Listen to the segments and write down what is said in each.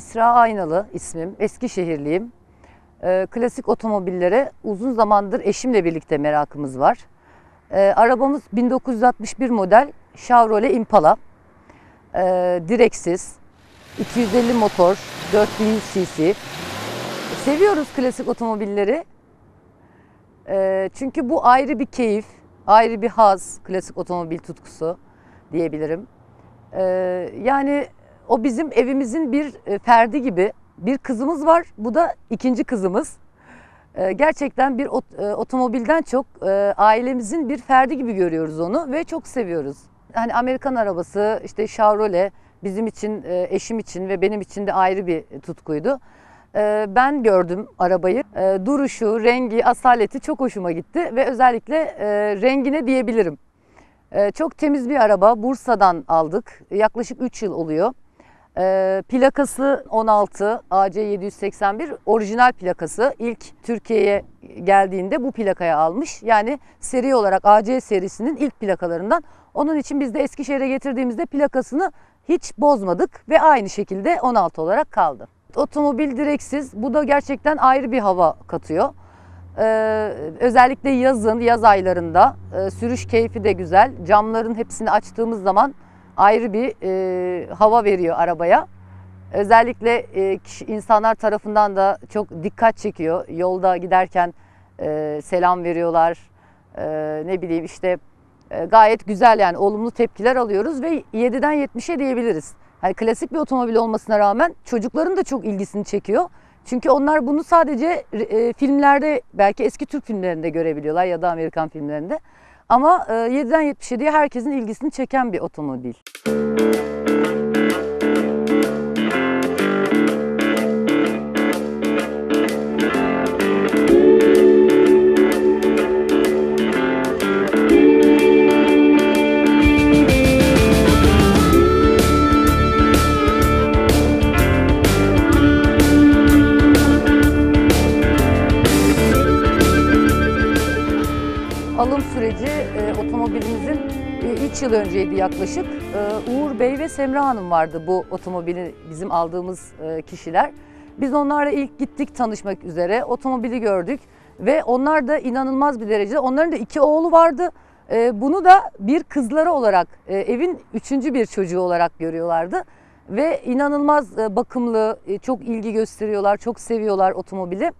Esra Aynalı ismim. Eskişehirliyim. Ee, klasik otomobillere uzun zamandır eşimle birlikte merakımız var. Ee, arabamız 1961 model Chevrolet Impala. Ee, direksiz, 250 motor, 4100 cc. Seviyoruz klasik otomobilleri. Ee, çünkü bu ayrı bir keyif, ayrı bir haz, klasik otomobil tutkusu diyebilirim. Ee, yani o bizim evimizin bir e, ferdi gibi. Bir kızımız var, bu da ikinci kızımız. Ee, gerçekten bir e, otomobilden çok e, ailemizin bir ferdi gibi görüyoruz onu ve çok seviyoruz. Hani Amerikan arabası, işte Chevrolet bizim için, e, eşim için ve benim için de ayrı bir tutkuydu. Ben gördüm arabayı. Duruşu, rengi, asaleti çok hoşuma gitti ve özellikle e, rengine diyebilirim. Çok temiz bir araba. Bursa'dan aldık. Yaklaşık 3 yıl oluyor. Ee, plakası 16 AC 781 orijinal plakası. İlk Türkiye'ye geldiğinde bu plakaya almış. Yani seri olarak AC serisinin ilk plakalarından. Onun için biz de Eskişehir'e getirdiğimizde plakasını hiç bozmadık ve aynı şekilde 16 olarak kaldı. Otomobil direksiz. Bu da gerçekten ayrı bir hava katıyor. Ee, özellikle yazın, yaz aylarında e, sürüş keyfi de güzel. Camların hepsini açtığımız zaman ayrı bir e, hava veriyor arabaya. Özellikle e, kişi- insanlar tarafından da çok dikkat çekiyor. Yolda giderken e, selam veriyorlar. E, ne bileyim işte e, gayet güzel yani olumlu tepkiler alıyoruz ve 7'den 70'e diyebiliriz. Hani klasik bir otomobil olmasına rağmen çocukların da çok ilgisini çekiyor. Çünkü onlar bunu sadece e, filmlerde belki eski Türk filmlerinde görebiliyorlar ya da Amerikan filmlerinde. Ama e, 7'den 77'ye herkesin ilgisini çeken bir otomobil. Alım süreci e, otomobilimizin 3 yıl önceydi yaklaşık. E, Uğur Bey ve Semra Hanım vardı bu otomobili bizim aldığımız e, kişiler. Biz onlarla ilk gittik tanışmak üzere. Otomobili gördük ve onlar da inanılmaz bir derecede onların da iki oğlu vardı. E, bunu da bir kızları olarak e, evin üçüncü bir çocuğu olarak görüyorlardı. Ve inanılmaz e, bakımlı, e, çok ilgi gösteriyorlar, çok seviyorlar otomobili.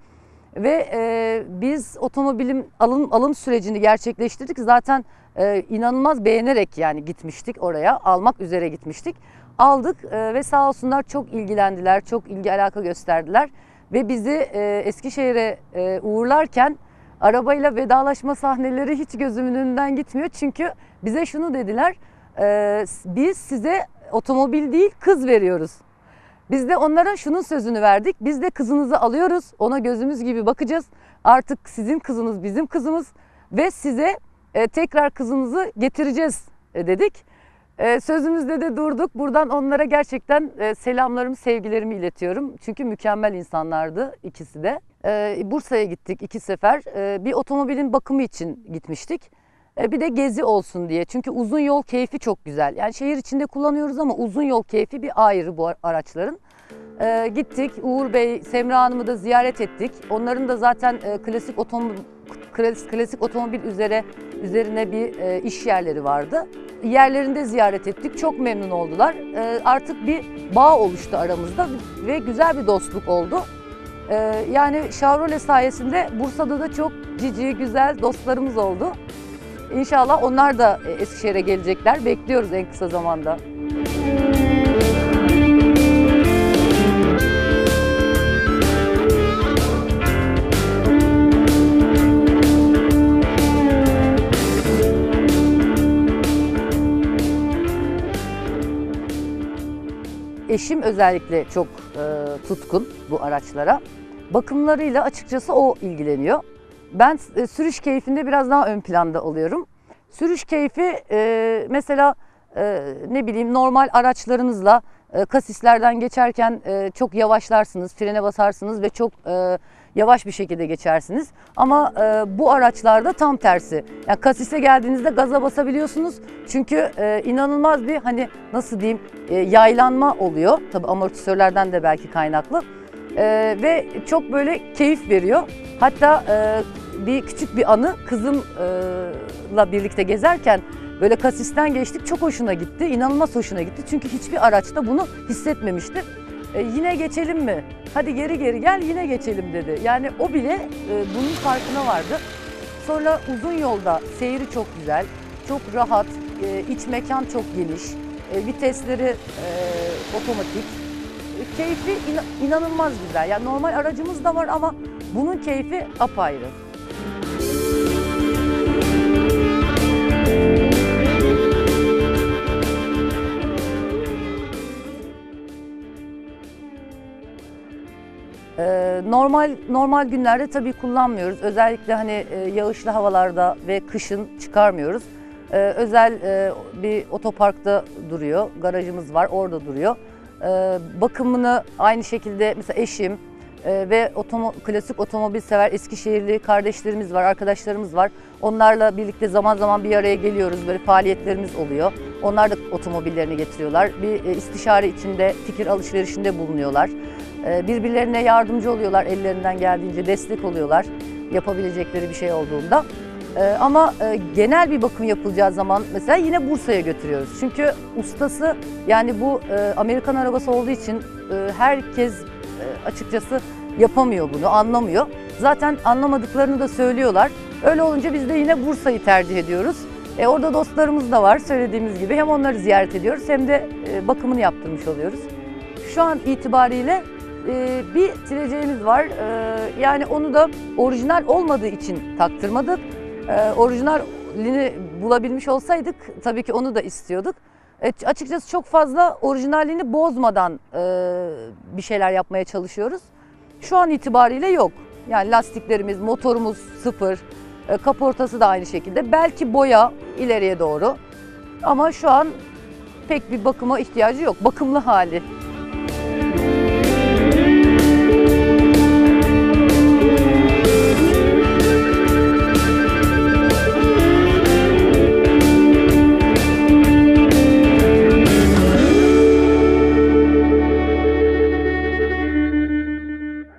Ve e, biz otomobilin alım alım sürecini gerçekleştirdik. Zaten e, inanılmaz beğenerek yani gitmiştik oraya. Almak üzere gitmiştik. Aldık e, ve sağ olsunlar çok ilgilendiler, çok ilgi alaka gösterdiler. Ve bizi e, Eskişehir'e e, uğurlarken arabayla vedalaşma sahneleri hiç gözümün önünden gitmiyor. Çünkü bize şunu dediler, e, biz size otomobil değil kız veriyoruz. Biz de onlara şunun sözünü verdik. Biz de kızınızı alıyoruz. Ona gözümüz gibi bakacağız. Artık sizin kızınız bizim kızımız ve size e, tekrar kızınızı getireceğiz e, dedik. E, sözümüzde de durduk. Buradan onlara gerçekten e, selamlarımı, sevgilerimi iletiyorum. Çünkü mükemmel insanlardı ikisi de. E, Bursa'ya gittik iki sefer. E, bir otomobilin bakımı için gitmiştik. E, Bir de gezi olsun diye. Çünkü uzun yol keyfi çok güzel. Yani şehir içinde kullanıyoruz ama uzun yol keyfi bir ayrı bu araçların. E, gittik. Uğur Bey, Semra Hanım'ı da ziyaret ettik. Onların da zaten e, klasik otomobil klasik, otomobil üzere üzerine bir e, iş yerleri vardı. Yerlerinde ziyaret ettik. Çok memnun oldular. E, artık bir bağ oluştu aramızda ve güzel bir dostluk oldu. E, yani Chevrolet sayesinde Bursa'da da çok cici, güzel dostlarımız oldu. İnşallah onlar da Eskişehir'e gelecekler. Bekliyoruz en kısa zamanda. Eşim özellikle çok e, tutkun bu araçlara. Bakımlarıyla açıkçası o ilgileniyor. Ben e, sürüş keyfinde biraz daha ön planda oluyorum. Sürüş keyfi e, mesela e, ne bileyim normal araçlarınızla e, kasislerden geçerken e, çok yavaşlarsınız, frene basarsınız ve çok e, yavaş bir şekilde geçersiniz. Ama e, bu araçlarda tam tersi. Yani kasise geldiğinizde gaza basabiliyorsunuz. Çünkü e, inanılmaz bir hani nasıl diyeyim e, yaylanma oluyor. Tabii amortisörlerden de belki kaynaklı. E, ve çok böyle keyif veriyor. Hatta e, bir küçük bir anı kızımla birlikte gezerken böyle kasisten geçtik çok hoşuna gitti. İnanılmaz hoşuna gitti. Çünkü hiçbir araçta bunu hissetmemişti. E, yine geçelim mi? Hadi geri geri gel yine geçelim dedi. Yani o bile e, bunun farkına vardı. Sonra uzun yolda seyri çok güzel, çok rahat, e, iç mekan çok geniş, e, vitesleri e, otomatik, keyfi ina- inanılmaz güzel. Yani normal aracımız da var ama bunun keyfi apayrı. Ee, normal normal günlerde tabii kullanmıyoruz. Özellikle hani e, yağışlı havalarda ve kışın çıkarmıyoruz. Ee, özel e, bir otoparkta duruyor. Garajımız var, orada duruyor. Ee, bakımını aynı şekilde mesela eşim e, ve klasik otomobil sever Eskişehirli kardeşlerimiz var, arkadaşlarımız var. Onlarla birlikte zaman zaman bir araya geliyoruz. Böyle faaliyetlerimiz oluyor. Onlar da otomobillerini getiriyorlar. Bir e, istişare içinde fikir alışverişinde bulunuyorlar. Ee, Birbirlerine yardımcı oluyorlar ellerinden geldiğince, destek oluyorlar yapabilecekleri bir şey olduğunda. Ee, Ama e, genel bir bakım yapılacağı zaman mesela yine Bursa'ya götürüyoruz. Çünkü ustası yani bu e, Amerikan arabası olduğu için e, herkes açıkçası yapamıyor bunu, anlamıyor. Zaten anlamadıklarını da söylüyorlar. Öyle olunca biz de yine Bursa'yı tercih ediyoruz. E, orada dostlarımız da var söylediğimiz gibi. Hem onları ziyaret ediyoruz hem de bakımını yaptırmış oluyoruz. Şu an itibariyle bir sileceğimiz var. Yani onu da orijinal olmadığı için taktırmadık. E, orijinalini bulabilmiş olsaydık tabii ki onu da istiyorduk. E, açıkçası çok fazla orijinalliğini bozmadan e, bir şeyler yapmaya çalışıyoruz. Şu an itibariyle yok. Yani lastiklerimiz, motorumuz sıfır, e, kaportası da aynı şekilde. Belki boya ileriye doğru. Ama şu an pek bir bakıma ihtiyacı yok. Bakımlı hali.